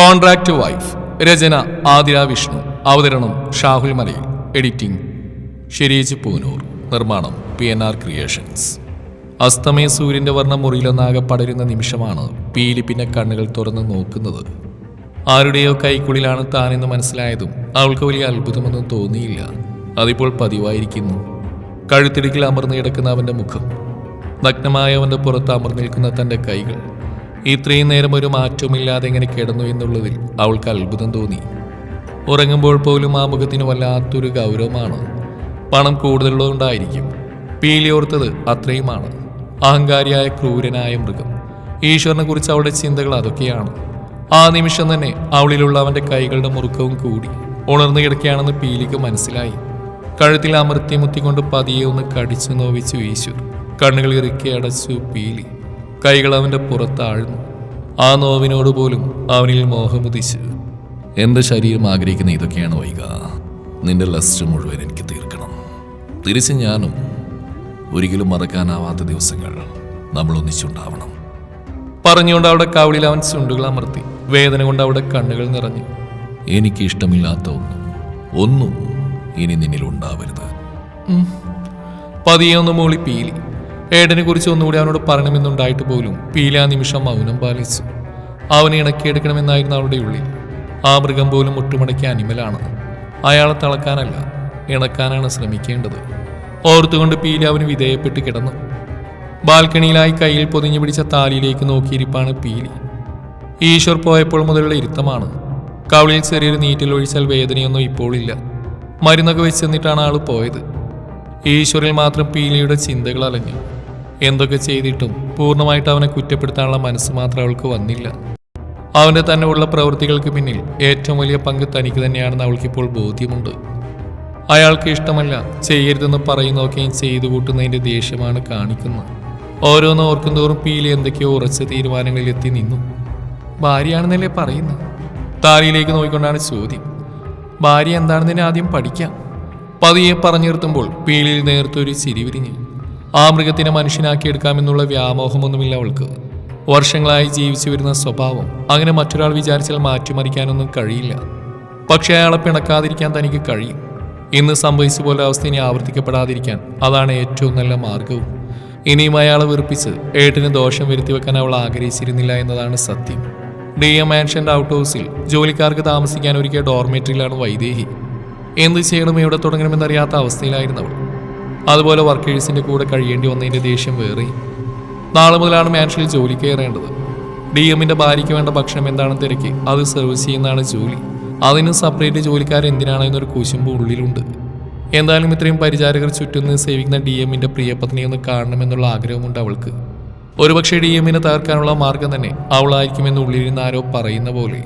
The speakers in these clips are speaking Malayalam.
കോൺട്രാക്ട് വൈഫ് രചന ആതിര വിഷ്ണു അവതരണം ഷാഹുൽ മലയിൽ എഡിറ്റിംഗ് ഷിരീജ് പൂനൂർ നിർമ്മാണം പി എൻ ആർ ക്രിയേഷൻസ് അസ്തമയ സൂര്യന്റെ വർണം മുറിയിലൊന്നാകെ പടരുന്ന നിമിഷമാണ് പീലിപ്പിന്റെ കണ്ണുകൾ തുറന്ന് നോക്കുന്നത്. ആരുടെയോ കൈക്കുള്ളിലാണ് താനെന്ന് മനസ്സിലായതും അവൾക്ക് വലിയ അത്ഭുതമൊന്നും തോന്നിയില്ല. അതിപ്പോൾ പതിവായിരിക്കുന്നു. കഴുത്തിടുക്കിൽ അമർന്നു കിടക്കുന്ന അവന്റെ മുഖം നഗ്നമായ അവന്റെ പുറത്ത് അമർന്നിൽക്കുന്ന തന്റെ കൈകൾ ഇത്രയും നേരം ഒരു മാറ്റവുമില്ലാതെ എങ്ങനെ കിടന്നു എന്നുള്ളതിൽ അവൾക്ക് അത്ഭുതം തോന്നി. ഉറങ്ങുമ്പോൾ പോലും ആ മുഖത്തിന് വല്ലാത്തൊരു ഗൗരവമാണ്. പണം കൂടുതലുള്ളതുകൊണ്ടായിരിക്കും. പീലിയോർത്തത് അത്രയുമാണ്. അഹങ്കാരിയായ ക്രൂരനായ മൃഗം. ഈശ്വരനെ കുറിച്ച് അവളുടെ ചിന്തകൾ അതൊക്കെയാണ്. ആ നിമിഷം തന്നെ അവളിലുള്ള അവന്റെ കൈകളുടെ മുറുക്കവും കൂടി ഉണർന്നു കിടക്കുകയാണെന്ന് പീലിക്ക് മനസ്സിലായി. കഴുത്തിൽ അമൃത്തി മുത്തിക്കൊണ്ട് പതിയെ ഒന്ന് കടിച്ചു നോവിച്ചു ഈശ്വർ കണ്ണുകൾ ഇറുക്കി അടച്ചു പീലി. കൈകൾ അവന്റെ പുറത്താഴ്ന്നു ആ നോവിനോട് പോലും അവനിൽ മോഹമുദിച്ച് എന്റെ ശരീരം ആഗ്രഹിക്കുന്ന ഇതൊക്കെയാണ് വൈക നിന്റെ ലസ്റ്റ് മുഴുവൻ എനിക്ക് തീർക്കണം. തിരിച്ച് ഞാനും ഒരിക്കലും മറക്കാനാവാത്ത ദിവസങ്ങൾ നമ്മൾ ഒന്നിച്ചുണ്ടാവണം. പറഞ്ഞുകൊണ്ട് അവിടെ കവിളിൽ അവൻ ചുണ്ടുകൾ അമർത്തി വേദന കൊണ്ട് അവിടെ കണ്ണുകൾ നിറഞ്ഞു. എനിക്ക് ഇഷ്ടമില്ലാത്ത ഒന്നും ഒന്നും ഇനി നിന്നിൽ ഉണ്ടാവരുത്. പതിയെ മൂളി പീലി. ഏടനെ കുറിച്ച് ഒന്നുകൂടി അവനോട് പറയണമെന്നുണ്ടായിട്ട് പോലും പീലാ നിമിഷം മൗനം പാലിച്ചു. അവനെ ഇണക്കിയെടുക്കണമെന്നായിരുന്നു അവളുടെ ഉള്ളിൽ. ആ മൃഗം പോലും മുട്ടുമടക്കിയ അനിമലാണ്. അയാളെ തളക്കാനല്ല ഇണക്കാനാണ് ശ്രമിക്കേണ്ടത്. ഓർത്തുകൊണ്ട് പീല അവന് വിധേയപ്പെട്ട് കിടന്നു. ബാൽക്കണിയിലായി കയ്യിൽ പൊതിഞ്ഞു പിടിച്ച താലിയിലേക്ക് നോക്കിയിരിപ്പാണ് പീലി. ഈശ്വർ പോയപ്പോൾ മുതലുള്ള ഇരുത്തമാണ്. കവിളിൽ ചെറിയൊരു നീറ്റിലൊഴിച്ചാൽ വേദനയൊന്നും ഇപ്പോഴില്ല മരുന്നൊക്കെ വെച്ചെന്നിട്ടാണ് ആൾ പോയത്. ഈശ്വരിൽ മാത്രം പീലിയുടെ ചിന്തകൾ അലഞ്ഞു. എന്തൊക്കെ ചെയ്തിട്ടും പൂർണമായിട്ട് അവനെ കുറ്റപ്പെടുത്താനുള്ള മനസ്സ് മാത്രം അവൾക്ക് വന്നില്ല. അവന്റെ തന്നെ ഉള്ള പ്രവൃത്തികൾക്ക് പിന്നിൽ ഏറ്റവും വലിയ പങ്ക് തനിക്ക് തന്നെയാണെന്ന് അവൾക്കിപ്പോൾ ബോധ്യമുണ്ട്. അയാൾക്ക് ഇഷ്ടമല്ല ചെയ്യരുതെന്ന് പറയുന്നതൊക്കെയും ചെയ്തു കൂട്ടുന്നതിന്റെ ദേഷ്യമാണ് കാണിക്കുന്നത്. ഓരോന്ന് ഓർക്കും തോറും പീലി എന്തൊക്കെയോ ഉറച്ച തീരുമാനങ്ങളിൽ എത്തി നിന്നു. ഭാര്യയാണെന്നല്ലേ പറയുന്നത്? താലിയിലേക്ക് നോക്കിക്കൊണ്ടാണ് ചോദ്യം. ഭാര്യ എന്താണെന്നതിനെ ആദ്യം പഠിക്കാം. പതിയെ പറഞ്ഞു നിർത്തുമ്പോൾ പീലിയിൽ നേർത്തൊരു ചിരി വിരിഞ്ഞു. ആ മൃഗത്തിനെ മനുഷ്യനാക്കിയെടുക്കാമെന്നുള്ള വ്യാമോഹമൊന്നുമില്ല അവൾക്ക്. വർഷങ്ങളായി ജീവിച്ചു വരുന്ന സ്വഭാവം. അങ്ങനെ മറ്റൊരാൾ വിചാരിച്ചാൽ മാറ്റിമറിക്കാനൊന്നും കഴിയില്ല. പക്ഷേ അയാളെ പിണക്കാതിരിക്കാൻ തനിക്ക് കഴിയും. ഇന്ന് സംഭവിച്ച പോലെ അവസ്ഥ ഇനി ആവർത്തിക്കപ്പെടാതിരിക്കാൻ അതാണ് ഏറ്റവും നല്ല മാർഗവും ഇനിയും അയാളെ വെറുപ്പിച്ച് ഏട്ടിന് ദോഷം വരുത്തി വെക്കാൻ അവൾ ആഗ്രഹിച്ചിരുന്നില്ല എന്നതാണ് സത്യം. ഡി എം മാൻഷന്റെ ഔട്ട് ഹൗസിൽ ജോലിക്കാർക്ക് താമസിക്കാൻ ഒരുക്കിയ ഡോർമെറ്ററിയിലാണ് വൈദേഹി. എന്ത് ചെയ്യണം എവിടെ തുടങ്ങണമെന്നറിയാത്ത അവസ്ഥയിലായിരുന്നു അവൾ. അതുപോലെ വർക്കേഴ്സിന്റെ കൂടെ കഴിയേണ്ടി വന്നതിന്റെ ദേഷ്യം വേറി. നാളെ മുതലാണ് മാൻഷനിൽ ജോലി കയറേണ്ടത്. ഡി എമ്മിന്റെ ഭാര്യയ്ക്ക് വേണ്ട ഭക്ഷണം എന്താണെന്ന് തിരക്കി അത് സർവീസ് ചെയ്യുന്നതാണ് ജോലി. അതിന് സെപ്പറേറ്റ് ജോലിക്കാർ എന്തിനാണ് എന്നൊരു കുശുമ്പ് ഉള്ളിലുണ്ട്. എന്തായാലും ഇത്രയും പരിചാരകർ ചുറ്റും സേവിക്കുന്ന ഡി എമ്മിന്റെ പ്രിയപത്നിയെ ഒന്ന് കാണണമെന്നുള്ള ആഗ്രഹമുണ്ട് അവൾക്ക്. ഒരുപക്ഷെ ഡി എമ്മിനെ തകർക്കാനുള്ള മാർഗം തന്നെ അവളായിരിക്കുമെന്ന് ഉള്ളിലിരുന്ന് ആരോ പറയുന്ന പോലെ.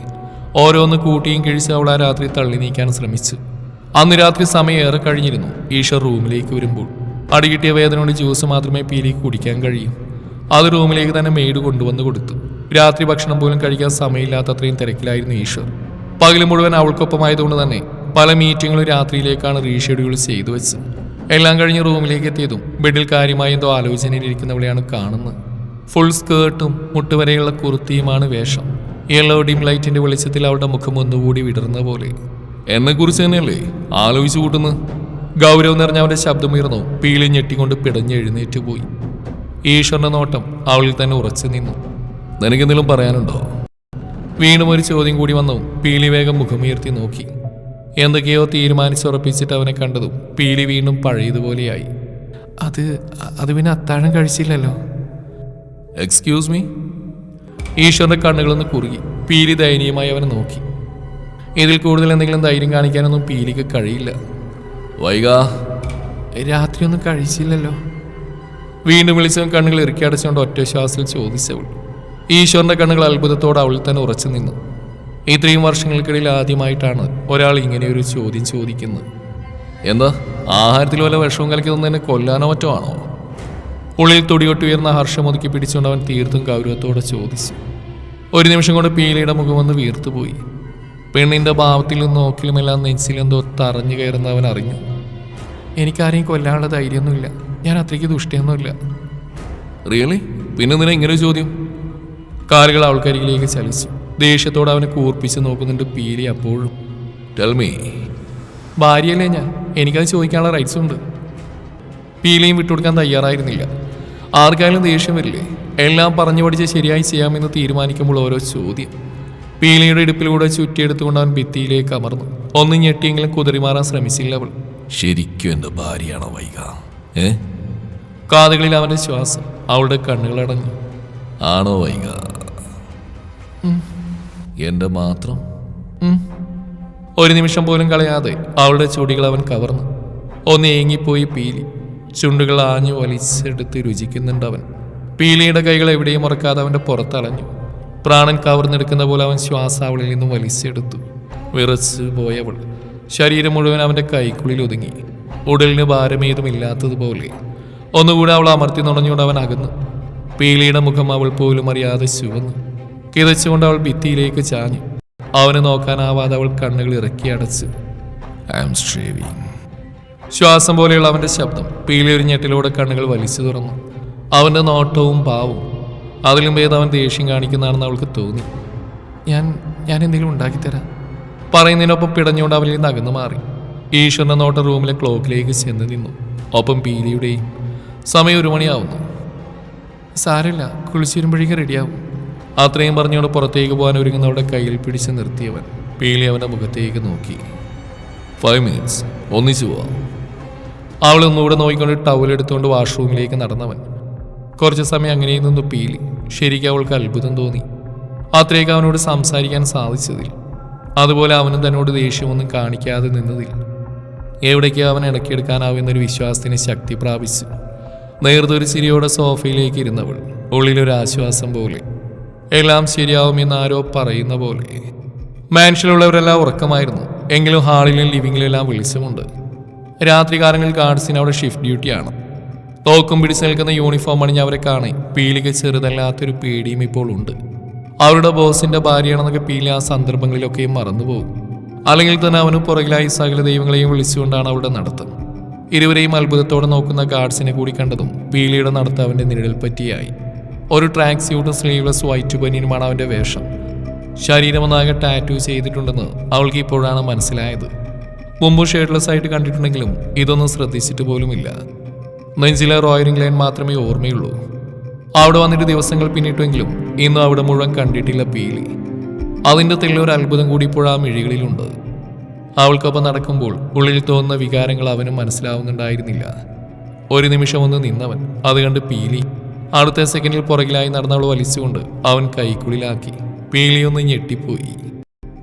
ഓരോന്ന് കൂട്ടിയും കിഴിച്ച് അവൾ ആ രാത്രി തള്ളി നീക്കാൻ ശ്രമിച്ചു. അന്ന് രാത്രി സമയം ഏറെ കഴിഞ്ഞിരുന്നു. ഈശ്വർ റൂമിലേക്ക് വരുമ്പോൾ. അടികിട്ടിയ കൊണ്ട് ജ്യൂസ് മാത്രമേ പീലിക്ക് കുടിക്കാൻ കഴിയൂ. അത് റൂമിലേക്ക് തന്നെ മെയ്ഡ് കൊണ്ടുവന്ന് കൊടുത്തു. രാത്രി ഭക്ഷണം പോലും കഴിക്കാൻ സമയമില്ലാത്തത്രയും തിരക്കിലായിരുന്നു ഈശ്വർ പകൽ മുഴുവൻ അവൾക്കൊപ്പമായതുകൊണ്ട് തന്നെ പല മീറ്റിങ്ങുകളും രാത്രിയിലേക്കാണ് റീഷെഡ്യൂൾ ചെയ്തു വെച്ച് എല്ലാം കഴിഞ്ഞ് റൂമിലേക്ക് എത്തിയതും ബെഡിൽ കാര്യമായി എന്തോ ആലോചനയിലിരിക്കുന്നവളെയാണ് കാണുന്നത്. ഫുൾ സ്കേർട്ടും മുട്ടുവരെയുള്ള കുർത്തിയുമാണ് വേഷം. യെല്ലോ ഡിം ലൈറ്റിന്റെ വെളിച്ചത്തിൽ അവളുടെ മുഖം ഒന്നുകൂടി വിടർന്ന പോലെ. എന്നെ കുറിച്ച് തന്നെയല്ലേ ആലോചിച്ചു കൂട്ടുന്നു? ഗൗരവം നിറഞ്ഞ അവന്റെ ശബ്ദമുയർന്നു പീളി ഞെട്ടിക്കൊണ്ട് പിടഞ്ഞെഴുന്നേറ്റ് പോയി. ഈശ്വരന്റെ നോട്ടം അവളിൽ തന്നെ ഉറച്ചു നിന്നു. നിനക്കെന്തെങ്കിലും പറയാനുണ്ടോ? വീണ്ടും ഒരു ചോദ്യം കൂടി വന്നു. പീലി വേഗം മുഖമുയർത്തി നോക്കി. എന്തൊക്കെയോ തീരുമാനിച്ചുറപ്പിച്ചിട്ട് അവനെ കണ്ടതും പീലി വീണ്ടും പഴയതുപോലെയായി. അത് അത് പിന്നെ അത്താഴം കഴിച്ചില്ലല്ലോ. എക്സ്ക്യൂസ് മീ ഈശ്വരന്റെ കണ്ണുകളൊന്ന് കുറുകി. പീലി ദയനീയമായി അവനെ നോക്കി. ഇതിൽ കൂടുതൽ എന്തെങ്കിലും ധൈര്യം കാണിക്കാനൊന്നും പീലിക്ക് കഴിയില്ല. വൈകാ രാത്രി ഒന്നും കഴിച്ചില്ലല്ലോ. വീണ്ടും വിളിച്ചവൻ കണ്ണുകൾ ഇറക്കി അടച്ചുകൊണ്ട് ഒറ്റ ശ്വാസത്തിൽ ചോദിച്ചവൾ. ഈശ്വരന്റെ കണ്ണുകൾ അത്ഭുതത്തോടെ അവൾ തന്നെ ഉറച്ചു നിന്നു. ഇത്രയും വർഷങ്ങൾക്കിടയിൽ ആദ്യമായിട്ടാണ് ഒരാൾ ഇങ്ങനെ ഒരു ചോദ്യം ചോദിക്കുന്നത്. എന്താ? ആഹാരത്തിൽ വല്ല വിഷവും കലക്കി തന്നെ കൊല്ലാനോ മറ്റോ ആണോ? ഉള്ളിൽ തുടികൊട്ടുയർന്ന ഹർഷം ഒതുക്കി പിടിച്ചുകൊണ്ട് അവൻ തീർത്തും ഗൗരവത്തോടെ ചോദിച്ചു. ഒരു നിമിഷം കൊണ്ട് പീലയുടെ മുഖം വന്ന് വീർത്തുപോയി. പെണ്ണിന്റെ ഭാവത്തിലും നോക്കിലുമെല്ലാം നെഞ്ചിലെന്തോ തറഞ്ഞു കയറുന്ന അവൻ അറിഞ്ഞു. എനിക്കാരെയും കൊല്ലാനുള്ള ധൈര്യമൊന്നുമില്ല. ഞാൻ അത്രയ്ക്ക് ദുഷ്ടിയൊന്നുമില്ല. റിയലി പിന്നെ നിന ഇങ്ങനെ ചോദ്യം? കാലുകൾ ആൾക്കാരിലേക്ക് ചലിച്ചു. ദേഷ്യത്തോടെ അവനെ കൂർപ്പിച്ച് നോക്കുന്നുണ്ട് പീലി അപ്പോഴും. ടെൽമി ഭാര്യയല്ലേ ഞാൻ? എനിക്കത് ചോദിക്കാനുള്ള റൈറ്റ്സ് ഉണ്ട്. പീലിയും വിട്ടുകൊടുക്കാൻ തയ്യാറായിരുന്നില്ല. ആർക്കായാലും ദേഷ്യം വരില്ലേ? എല്ലാം പറഞ്ഞു പഠിച്ച് ശരിയായി ചെയ്യാമെന്ന് തീരുമാനിക്കുമ്പോൾ ഓരോ ചോദ്യം. പീലിയുടെ ഇടുപ്പിലൂടെ ചുറ്റിയെടുത്തുകൊണ്ട് അവൻ ഭിത്തിയിലേക്ക് അമർന്നു. ഒന്നും ഞെട്ടിയെങ്കിലും കുതിറിമാറാൻ ശ്രമിച്ചില്ല അവൾ. ശരിക്കും എന്റെ ഭാര്യയാണോ വൈക? ഏ? കാതുകളിൽ അവന്റെ ശ്വാസം അവളുടെ കണ്ണുകൾ അടഞ്ഞു. ആണോ വൈക? എന്റെ മാത്രം. ഒരു നിമിഷം പോലും കളയാതെ അവളുടെ ചുടികൾ അവൻ കവർന്നു. ഒന്ന് ഏങ്ങിപ്പോയി പീലി. ചുണ്ടുകൾ ആഞ്ഞു വലിച്ചെടുത്ത് രുചിക്കുന്നുണ്ട് അവൻ. പീലിയുടെ കൈകൾ എവിടെയും ഉറക്കാതെ അവന്റെ പുറത്തളഞ്ഞു. പ്രാണൻ കവർന്നെടുക്കുന്ന പോലെ അവൻ ശ്വാസം അവളിൽ നിന്നും വലിച്ചെടുത്തു. വിറച്ച് പോയവൾ ശരീരം മുഴുവൻ അവന്റെ കൈക്കുള്ളിൽ ഒതുങ്ങി. ഉടലിന് ഭാരമേതുമില്ലാത്തതുപോലെ ഒന്നുകൂടെ അവൾ അമർത്തി നുണഞ്ഞുകൊണ്ട് അവൻ അകന്നു. പീലിയുടെ മുഖം അവൾ പോലും അറിയാതെ ചുവന്നു. കിതച്ചുകൊണ്ട് അവൾ ഭിത്തിയിലേക്ക് ചാഞ്ഞു. അവനെ നോക്കാനാവാതെ അവൾ കണ്ണുകൾ ഇറക്കി അടച്ച്. ഐ ശ്വാസം പോലെയുള്ള അവന്റെ ശബ്ദം പീലിയൊരു ഞെട്ടിലൂടെ കണ്ണുകൾ വലിച്ചു തുറന്നു. അവന്റെ നോട്ടവും പാവും അതിലും ഭേദം അവൻ ദേഷ്യം കാണിക്കുന്നതാണെന്ന് അവൾക്ക് തോന്നി. ഞാൻ ഞാൻ എന്തെങ്കിലും ഉണ്ടാക്കിത്തരാം പറയുന്നതിനൊപ്പം പിടഞ്ഞുകൊണ്ട് അവളിൽ നിന്ന് അകന്നു മാറി. ഈശ്വരനെ നോട്ട റൂമിലെ ക്ലോക്കിലേക്ക് ചെന്ന് നിന്നു. ഒപ്പം പീലിയുടെയും സമയം ഒരു മണിയാവുന്നു. സാരമില്ല കുളിച്ചു വരുമ്പോഴേക്കും റെഡിയാവും അത്രയും പറഞ്ഞുകൊണ്ട് പുറത്തേക്ക് പോകാൻ ഒരുങ്ങുന്നവരുടെ കയ്യിൽ പിടിച്ച് നിർത്തിയവൻ പീലി അവന്റെ മുഖത്തേക്ക് നോക്കി. ഫൈവ് മിനിറ്റ്സ് ഒന്നിച്ചു പോവാം. അവളൊന്നുകൂടെ നോക്കിക്കൊണ്ട് ടവൽ എടുത്തുകൊണ്ട് വാഷ്റൂമിലേക്ക് നടന്നവൻ കുറച്ച് സമയം അങ്ങനെ നിന്നു പീലി. ശരിക്കും അവൾക്ക് അത്ഭുതം തോന്നി. അത്രയൊക്കെ അവനോട് സംസാരിക്കാൻ സാധിച്ചതിൽ. അതുപോലെ അവനും തന്നോട് ദേഷ്യമൊന്നും കാണിക്കാതെ നിന്നതിൽ. എവിടേക്ക് അവൻ ഇടയ്ക്കെടുക്കാനാവുന്നൊരു വിശ്വാസത്തിന് ശക്തി പ്രാപിച്ചു. നേർതൊരു ചിരിയോടെ സോഫയിലേക്ക് ഇരുന്നവൾ. ഉള്ളിലൊരാശ്വാസം പോലെ. എല്ലാം ശരിയാവുമെന്ന് ആരോ പറയുന്ന പോലെ. മാൻഷനിലുള്ളവരെല്ലാം ഉറക്കമായിരുന്നു. എങ്കിലും ഹാളിലും ലിവിങ്ങിലും എല്ലാം വെളിച്ചമുണ്ട്. രാത്രികാലങ്ങളിൽ ഗാർഡ്സിന് അവിടെ ഷിഫ്റ്റ് ഡ്യൂട്ടിയാണ്. തോക്കും പിടിച്ച് നിൽക്കുന്ന യൂണിഫോം അണിഞ്ഞ് അവരെ കാണേ പീലിക്ക് ചെറുതല്ലാത്തൊരു പേടിയും ഇപ്പോൾ ഉണ്ട്. അവരുടെ ബോസിന്റെ ഭാര്യയാണെന്നൊക്കെ പീലി ആ സന്ദർഭങ്ങളിലൊക്കെയും മറന്നുപോകും. അല്ലെങ്കിൽ തന്നെ അവന് പുറകിലായി സകല ദൈവങ്ങളെയും വിളിച്ചുകൊണ്ടാണ് അവിടെ നടത്തം. ഇരുവരെയും അത്ഭുതത്തോടെ നോക്കുന്ന ഗാർഡ്സിനെ കൂടി കണ്ടതും പീലിയുടെ നടത്ത അവന്റെ നിഴൽ പറ്റിയായി. ഒരു ട്രാക്ക് സ്യൂട്ടും സ്ലീവ്ലെസ് വൈറ്റ് ബനിയനുമാണ് അവന്റെ വേഷം. ശരീരമൊന്നാകെ ടാറ്റു ചെയ്തിട്ടുണ്ടെന്ന് അവൾക്ക് ഇപ്പോഴാണ് മനസ്സിലായത്. മുമ്പ് ഷെയ്ഡ്ലെസ് ആയിട്ട് കണ്ടിട്ടുണ്ടെങ്കിലും ഇതൊന്നും ശ്രദ്ധിച്ചിട്ട് പോലുമില്ല. നെഞ്ചിലെ റോയറിംഗ് ലൈൻ മാത്രമേ ഓർമ്മയുള്ളൂ. അവിടെ വന്നിട്ട് ദിവസങ്ങൾ പിന്നിട്ടെങ്കിലും ഇന്നും അവിടെ മുഴുവൻ കണ്ടിട്ടില്ല പീലി. അതിന്റെ തെല്ലൊരു അത്ഭുതം കൂടി ഇപ്പോൾ ആ മിഴികളിലുണ്ട്. അവൾക്കൊപ്പം നടക്കുമ്പോൾ ഉള്ളിൽ തോന്നുന്ന വികാരങ്ങൾ അവനും മനസ്സിലാവുന്നുണ്ടായിരുന്നില്ല. ഒരു നിമിഷം ഒന്ന് നിന്നവൻ അത് കണ്ട് പീലി. അടുത്ത സെക്കൻഡിൽ പുറകിലായി നടന്നവൾ വലിച്ചുകൊണ്ട് അവൻ കൈക്കുള്ളിലാക്കി. പീലി ഒന്ന് ഞെട്ടിപ്പോയി.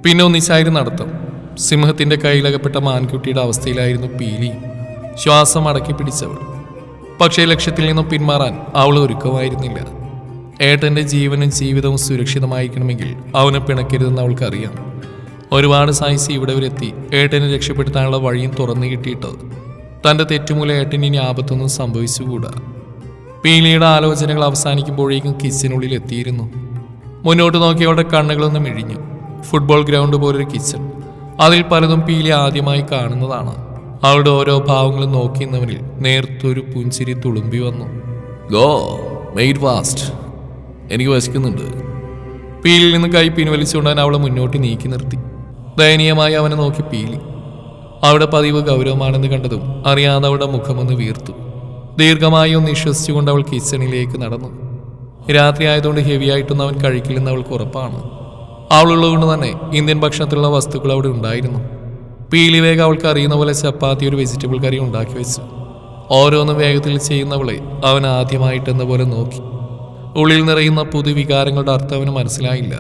പിന്നെ ഒന്നിച്ചായിരുന്നു നടത്തം. സിംഹത്തിന്റെ കയ്യിലകപ്പെട്ട മാൻകുട്ടിയുടെ അവസ്ഥയിലായിരുന്നു പീലി. ശ്വാസം അടക്കി പിടിച്ചവൾ. പക്ഷേ ലക്ഷ്യത്തിൽ നിന്നും പിന്മാറാൻ അവൾ ഒരുക്കമായിരുന്നില്ല. ഏട്ടന്റെ ജീവനും ജീവിതവും സുരക്ഷിതമായിരിക്കണമെങ്കിൽ അവനെ പിണക്കരുതെന്ന് അവൾക്കറിയാം. ഒരുപാട് സായിസ് ഇവിടെ വരെ എത്തി ഏട്ടനെ രക്ഷപ്പെടുത്താനുള്ള വഴിയും തുറന്നു കിട്ടിയിട്ട് തന്റെ തെറ്റുമൂലം ഏട്ടന് ഇനി ആപത്തൊന്നും സംഭവിച്ചുകൂടാ. പീലിയുടെ ആലോചനകൾ അവസാനിക്കുമ്പോഴേക്കും കിച്ചനുള്ളിൽ എത്തിയിരുന്നു. മുന്നോട്ട് നോക്കി അവളുടെ കണ്ണുകളൊന്നും മിഴിഞ്ഞു. ഫുട്ബോൾ ഗ്രൗണ്ട് പോലൊരു കിച്ചൺ. അതിൽ പലതും പീലി ആദ്യമായി കാണുന്നതാണ്. അവളുടെ ഓരോ ഭാവങ്ങളും നോക്കിയെന്നവനിൽ നേർത്തൊരു പുഞ്ചിരി തുളുമ്പി വന്നു. ഗോ മെയ്ഡ് ഫാസ്റ്റ് എനിക്ക് വശിക്കുന്നുണ്ട്. പീലിൽ നിന്ന് കൈ പിൻവലിച്ചുകൊണ്ട് അവൻ അവളെ മുന്നോട്ട് നീക്കി നിർത്തി. ദയനീയമായി അവനെ നോക്കി പീലി. അവിടെ പതിവ് ഗൗരവമാണെന്ന് കണ്ടതും അറിയാതെ അവളുടെ മുഖമൊന്ന് വീർത്തു. ദീർഘമായി ഒന്ന് വിശ്വസിച്ചുകൊണ്ട് അവൾ കിച്ചണിലേക്ക് നടന്നു. രാത്രി ആയതുകൊണ്ട് ഹെവി ആയിട്ടൊന്നും അവൻ കഴിക്കില്ലെന്ന് അവൾക്ക് ഉറപ്പാണ്. അവളുള്ളതുകൊണ്ട് തന്നെ ഇന്ത്യൻ ഭക്ഷണത്തിലുള്ള വസ്തുക്കൾ അവിടെ ഉണ്ടായിരുന്നു. പീലി വേഗം അവൾക്ക് അറിയുന്ന പോലെ ചപ്പാത്തി ഒരു വെജിറ്റബിൾ കറി ഉണ്ടാക്കി വെച്ചു. ഓരോന്നും വേഗത്തിൽ ചെയ്യുന്നവളെ അവൻ ആദ്യമായിട്ടെന്ന പോലെ നോക്കി. ഉള്ളിൽ നിറയുന്ന പുതു വികാരങ്ങളുടെ അർത്ഥം അവന് മനസ്സിലായില്ല.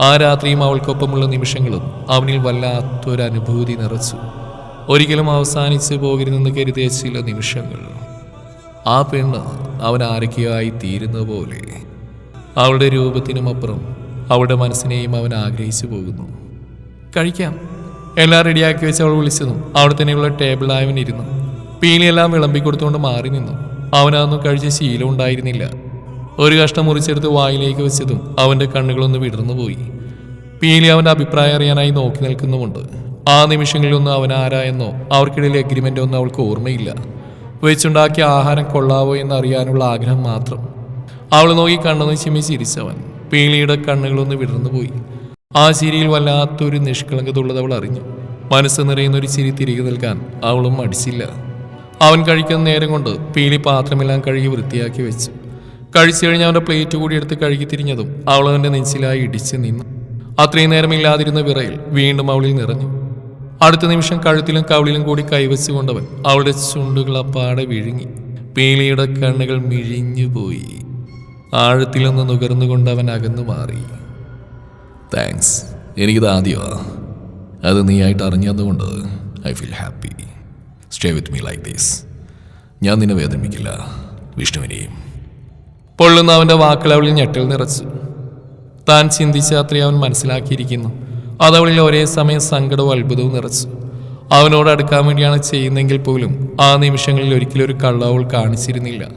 ആ രാത്രിയും അവൾക്കൊപ്പമുള്ള നിമിഷങ്ങളും അവനിൽ വല്ലാത്തൊരു അനുഭൂതി നിറച്ചു. ഒരിക്കലും അവസാനിച്ച് പോകരുതെന്ന് കരുതിയ ചില നിമിഷങ്ങൾ. ആ പെണ്ണ് അവൻ ആരൊക്കെയായി തീരുന്ന പോലെ. അവളുടെ രൂപത്തിനുമപ്പുറം അവളുടെ മനസ്സിനെയും അവൻ ആഗ്രഹിച്ചു പോകുന്നു. കഴിക്കാം. എല്ലാം റെഡിയാക്കി വെച്ച് അവൾ വിളിച്ചതും അവിടെ തന്നെയുള്ള ടേബിളിൽ അവൻ ഇരുന്നു. പീലിയെല്ലാം വിളമ്പി കൊടുത്തുകൊണ്ട് മാറി നിന്നു. അവനതൊന്നും കഴിച്ച ശീലം ഉണ്ടായിരുന്നില്ല. ഒരു കഷ്ണം മുറിച്ചെടുത്ത് വായിലേക്ക് വെച്ചതും അവന്റെ കണ്ണുകളൊന്ന് വിടർന്നു പോയി. പീലി അവന്റെ അഭിപ്രായം അറിയാനായി നോക്കി നിൽക്കുന്നുമുണ്ട്. ആ നിമിഷങ്ങളിലൊന്നും അവൻ ആരായെന്നോ അവർക്കിടയിൽ എഗ്രിമെന്റ് ഒന്നും അവൾക്ക് ഓർമ്മയില്ല. വെച്ചുണ്ടാക്കിയ ആഹാരം കൊള്ളാവോ എന്ന് അറിയാനുള്ള ആഗ്രഹം മാത്രം. അവൾ നോക്കി കണ്ണൊന്ന് ചിമ്മി ചിരിച്ചവൻ പീലിയുടെ കണ്ണുകളൊന്ന് വിടർന്നുപോയി ആ ചിരിയിൽ വല്ലാത്തൊരു നിഷ്കളങ്കത ഉള്ളത് അവൾ അറിഞ്ഞു. മനസ്സ് നിറയുന്ന ഒരു ചിരി തിരികെ നൽകാൻ അവളും മടിച്ചില്ല. അവൻ കഴിക്കുന്ന നേരം കൊണ്ട് പീലി പാത്രമെല്ലാം കഴുകി വൃത്തിയാക്കി വെച്ചു. കഴിച്ചു കഴിഞ്ഞ് അവന്റെ പ്ലേറ്റ് കൂടി എടുത്ത് കഴുകി തിരിഞ്ഞതും അവൾ അവന്റെ നെഞ്ചിലായി ഇടിച്ച് നിന്നു. അത്രയും നേരം ഇല്ലാതിരുന്ന വിറയിൽ വീണ്ടും അവളിൽ നിറഞ്ഞു. അടുത്ത നിമിഷം കഴുത്തിലും കവിളിലും കൂടി കൈവച്ചുകൊണ്ടവൻ അവളുടെ ചുണ്ടുകൾ അപ്പാടെ വിഴുങ്ങി. പീലിയുടെ കണ്ണുകൾ മിഴിഞ്ഞുപോയി. ആഴത്തിലൊന്ന് നുകർന്നുകൊണ്ട് അവൻ അകന്നു മാറി. താങ്ക്സ് എനിക്കിത് ആദ്യമാണ് അത് നീ ആയിട്ട് അറിഞ്ഞതുകൊണ്ട് I feel happy stay with me like these ഞാൻ നിന്നെ വേദനിപ്പിക്കില്ല വിഷ്ണുവിനെയും. പൊള്ളുന്ന അവന്റെ വാക്കുകൾ അവളിൽ ഞെട്ടൽ നിറച്ചു. താൻ ചിന്തിച്ച അത്രയും അവൻ മനസ്സിലാക്കിയിരിക്കുന്നു. അതവളിൽ ഒരേ സമയം സങ്കടവും അത്ഭുതവും നിറച്ചു. അവനോട് അടുക്കാൻ വേണ്ടിയാണ് ചെയ്യുന്നെങ്കിൽ പോലും ആ നിമിഷങ്ങളിൽ ഒരിക്കലും ഒരു കള്ള അവൾ കാണിച്ചിരുന്നില്ല.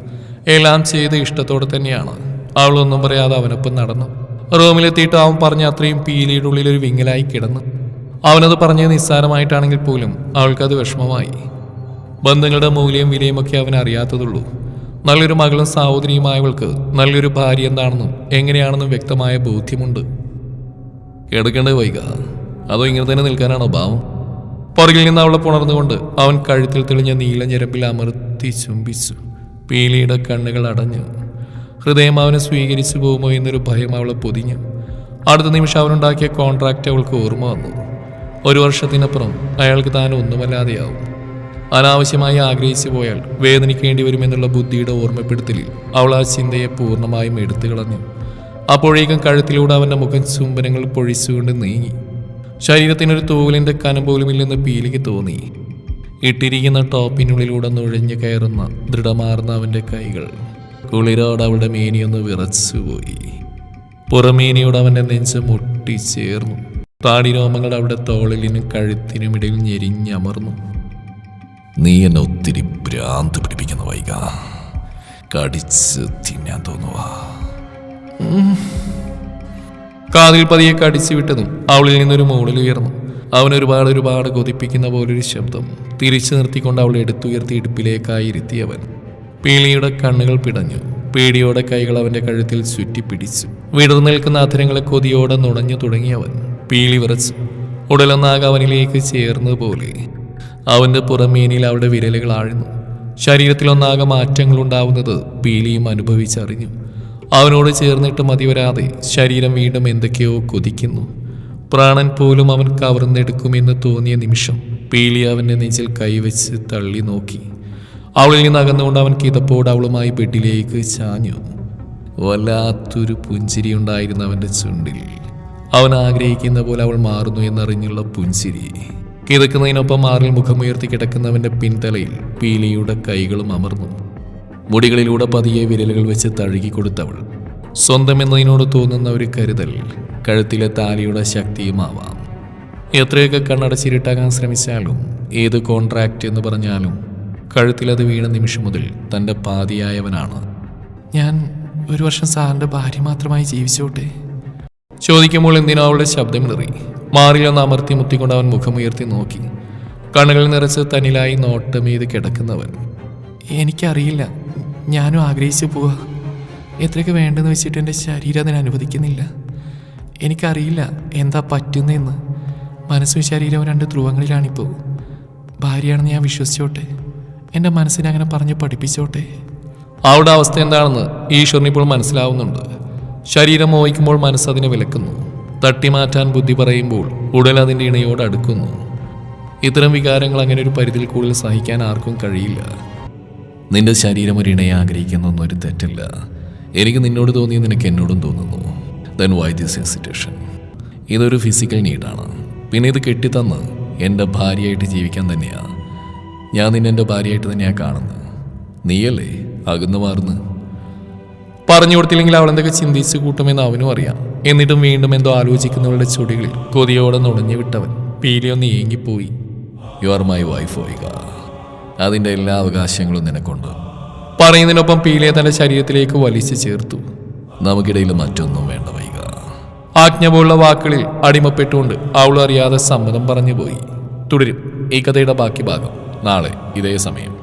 എല്ലാം ചെയ്ത് ഇഷ്ടത്തോടെ തന്നെയാണ്. അവളൊന്നും പറയാതെ അവനൊപ്പം നടന്നു. റൂമിലെത്തിയിട്ട് അവൻ പറഞ്ഞ അത്രയും പീലിയുടെ ഉള്ളിൽ ഒരു വിങ്ങലായി കിടന്നു. അവനത് പറഞ്ഞത് നിസ്സാരമായിട്ടാണെങ്കിൽ പോലും അവൾക്കത് വിഷമമായി. ബന്ധങ്ങളുടെ മൂല്യം വിലയുമൊക്കെ അവൻ അറിയാത്തതുള്ളൂ. നല്ലൊരു മകളും സഹോദരിയുമായവൾക്ക് നല്ലൊരു ഭാര്യ എന്താണെന്നും എങ്ങനെയാണെന്നും വ്യക്തമായ ബോധ്യമുണ്ട്. കിടക്കേണ്ടത് വൈക. അതോ ഇങ്ങനെ തന്നെ നിൽക്കാനാണോ ഭാവം പുറകിൽ നിന്ന് അവളെ പുണർന്നുകൊണ്ട് അവൻ കഴുത്തിൽ തെളിഞ്ഞ നീല ഞരമ്പിൽ അമർത്തി ചുംബിച്ചു. പീലിയുടെ കണ്ണുകൾ അടഞ്ഞു. ഹൃദയം അവനെ സ്വീകരിച്ചു പോകുമോ എന്നൊരു ഭയം അവളെ പൊതിഞ്ഞു. അടുത്ത നിമിഷം അവനുണ്ടാക്കിയ കോൺട്രാക്റ്റ് അവൾക്ക് ഓർമ്മ വന്നു. ഒരു വർഷത്തിനപ്പുറം അയാൾക്ക് താൻ ഒന്നുമല്ലാതെയാവും. അനാവശ്യമായി ആഗ്രഹിച്ചു പോയാൽ വേദനിക്കേണ്ടി വരുമെന്നുള്ള ബുദ്ധിയുടെ ഓർമ്മപ്പെടുത്തലിൽ അവൾ ആ ചിന്തയെ പൂർണമായും എടുത്തു കളഞ്ഞു. അപ്പോഴേക്കും കഴുത്തിലൂടെ അവന്റെ മുഖം ചുംബനങ്ങൾ പൊഴിച്ചുകൊണ്ട് നീങ്ങി. ശരീരത്തിനൊരു തൂവലിന്റെ കനം പോലുമില്ലെന്ന് പീലിക്ക് തോന്നി. ഇട്ടിരിക്കുന്ന ടോപ്പിനുള്ളിലൂടെ നുഴഞ്ഞു കയറുന്ന ദൃഢമാർന്ന അവന്റെ കൈകൾ. കുളിരോട് അവളുടെ മേനിയൊന്ന് വിറച്ചുപോയി. പുറമേനിയോട് അവന്റെ നെഞ്ച് മുട്ടിച്ചേർന്നു. താടിരോമങ്ങൾ അവിടെ തോളിലിനും കഴുത്തിനുമിടയിൽ ഞെരിഞ്ഞമർന്നു. നീ എന്നെ ഒത്തിരി ഭ്രാന്ത് പിടിപ്പിക്കുന്ന വൈക. കടിച്ച് തിന്നാൻ തോന്നുക കാതിൽ പതിയെ കടിച്ചു വിട്ടതും അവളിൽ നിന്നൊരു മുകളിൽ ഉയർന്നു. അവൻ ഒരുപാട് ഒരുപാട് കൊതിപ്പിക്കുന്ന പോലൊരു ശബ്ദം തിരിച്ചു നിർത്തിക്കൊണ്ട് അവളെ എടുത്തുയർത്തി ഇടുപ്പിലേക്കായി ഇരുത്തിയവൻ. പീലിയുടെ കണ്ണുകൾ പിടഞ്ഞു. പേടിയോടെ കൈകൾ അവന്റെ കഴുത്തിൽ ചുറ്റിപ്പിടിച്ചു വിടർന്നു നിൽക്കുന്ന അധരങ്ങളെ കൊതിയോടെ നുണഞ്ഞു തുടങ്ങിയവൻ പീളി വിറച്ചു. ഉടലൊന്നാകെ അവനിലേക്ക് ചേർന്നതുപോലെ അവന്റെ പുറമേനിയിൽ അവിടെ വിരലുകൾ ആഴ്ന്നു. ശരീരത്തിലൊന്നാകെ മാറ്റങ്ങൾ ഉണ്ടാവുന്നത് പീലിയും അനുഭവിച്ചറിഞ്ഞു. അവനോട് ചേർന്നിട്ട് മതി വരാതെ ശരീരം വീണ്ടും എന്തൊക്കെയോ കൊതിക്കുന്നു. പ്രാണൻ പോലും അവൻ കവർന്നെടുക്കുമെന്ന് തോന്നിയ നിമിഷം പീലി അവന്റെ നെഞ്ചിൽ കൈവച്ച് തള്ളി നോക്കി. അവളിൽ നിന്ന് അകന്നുകൊണ്ട് അവൻ കിതപ്പോട് അവളുമായി ബെഡിലേക്ക് ചാഞ്ഞു വല്ലാത്തൊരു പുഞ്ചിരി ഉണ്ടായിരുന്നു അവന്റെ ചുണ്ടിൽ. അവൻ ആഗ്രഹിക്കുന്ന പോലെ അവൾ മാറുന്നു എന്നറിഞ്ഞുള്ള പുഞ്ചിരി. കിതക്കുന്നതിനൊപ്പം മാറിൽ മുഖമുയർത്തി കിടക്കുന്നവന്റെ പിൻതലയിൽ പീലിയുടെ കൈകളും അമർന്നു. മുടികളിലൂടെ പതിയെ വിരലുകൾ വെച്ച് തഴുകി കൊടുത്തവൾ. സ്വന്തം എന്നതിനോട് തോന്നുന്ന ഒരു കരുതൽ കഴുത്തിലെ താലിയുടെ ശക്തിയുമാവാം. എത്രയൊക്കെ കണ്ണടച്ചിരിട്ടാകാൻ ശ്രമിച്ചാലും ഏത് കോൺട്രാക്റ്റ് എന്ന് പറഞ്ഞാലും കഴുത്തിലത് വീണ നിമിഷം മുതൽ തന്റെ പാതിയായവനാണ്. ഞാൻ ഒരു വർഷം സാറിന്റെ ഭാര്യ മാത്രമായി ജീവിച്ചോട്ടെ? ചോദിക്കുമ്പോൾ എന്തിനോ അവളുടെ ശബ്ദം നിറി മാറിലൊന്ന് അമർത്തി മുത്തിക്കൊണ്ട് അവൻ മുഖമുയർത്തി നോക്കി. കണ്ണുകൾ നിറച്ച് തനിലായി നോട്ടമീത് കിടക്കുന്നവൻ. എനിക്കറിയില്ല. ഞാനും ആഗ്രഹിച്ചു പോവാ. എത്രയൊക്കെ വേണ്ടെന്ന് വെച്ചിട്ട് എന്റെ ശരീരം അതിനെ അനുവദിക്കുന്നില്ല. എനിക്കറിയില്ല എന്താ പറ്റുന്നതെന്ന്. മനസ്സും ശരീരവും രണ്ട് ധ്രുവങ്ങളിലാണിപ്പോൾ. ഭാര്യയാണെന്ന് ഞാൻ വിശ്വസിച്ചോട്ടെ? എന്റെ മനസ്സിനെ അങ്ങനെ പറഞ്ഞ് പഠിപ്പിച്ചോട്ടെ? അവളുടെ അവസ്ഥ എന്താണെന്ന് ഈശ്വരന് ഇപ്പോൾ മനസ്സിലാവുന്നുണ്ട്. ശരീരം മോഹിക്കുമ്പോൾ മനസ്സ് അതിനെ വിലക്കുന്നു. തട്ടിമാറ്റാൻ ബുദ്ധി പറയുമ്പോൾ ഉടൽ അതിന്റെ ഇണയോട് അടുക്കുന്നു. ഇത്തരം വികാരങ്ങൾ അങ്ങനെ ഒരു പരിധിയിൽ കൂടുതൽ സഹിക്കാൻ ആർക്കും കഴിയില്ല. നിന്റെ ശരീരം ഒരു ഇണയെ ആഗ്രഹിക്കുന്നൊന്നും ഒരു തെറ്റില്ല. എനിക്ക് നിന്നോട് തോന്നിയ നിനക്ക് എന്നോടും തോന്നുന്നു. ദെൻ വൈ ദിസ് ഹെസിറ്റേഷൻ ഇതൊരു ഫിസിക്കൽ നീഡാണ് പിന്നെ ഇത് കെട്ടിത്തന്ന് എന്റെ ഭാര്യയായിട്ട് ജീവിക്കാൻ തന്നെയാ. ഞാൻ നിന്നെ എന്റെ ഭാര്യയായിട്ട് തന്നെയാണ് കാണുന്നത്. നീയല്ലേ അകന്നു മാറുന്നു പറഞ്ഞു കൊടുത്തില്ലെങ്കിൽ അവൾ എന്തൊക്കെ ചിന്തിച്ച് കൂട്ടുമെന്ന് അവനും അറിയാം. എന്നിട്ടും വീണ്ടും എന്തോ ആലോചിക്കുന്നവളുടെ ചുടികളിൽ കൊതിയോടെ നുണഞ്ഞു വിട്ടവൻ പീലിയൊന്ന് ഏങ്ങിപ്പോയി യു ആർ മൈ വൈഫ് ഓയിക അതിന്റെ എല്ലാ അവകാശങ്ങളും നിനക്കുണ്ട്. പറയുന്നതിനൊപ്പം പീലിയെ തന്റെ ശരീരത്തിലേക്ക് വലിച്ചു ചേർത്തു. നമുക്കിടയിൽ മറ്റൊന്നും വേണ്ട വൈക ആജ്ഞ പോലുള്ള വാക്കുകളിൽ അടിമപ്പെട്ടുകൊണ്ട് അവൾ അറിയാതെ സമ്മതം പറഞ്ഞു പോയി. തുടരും ഈ കഥയുടെ ബാക്കി ഭാഗം. നാളെ ഇതേ സമയം.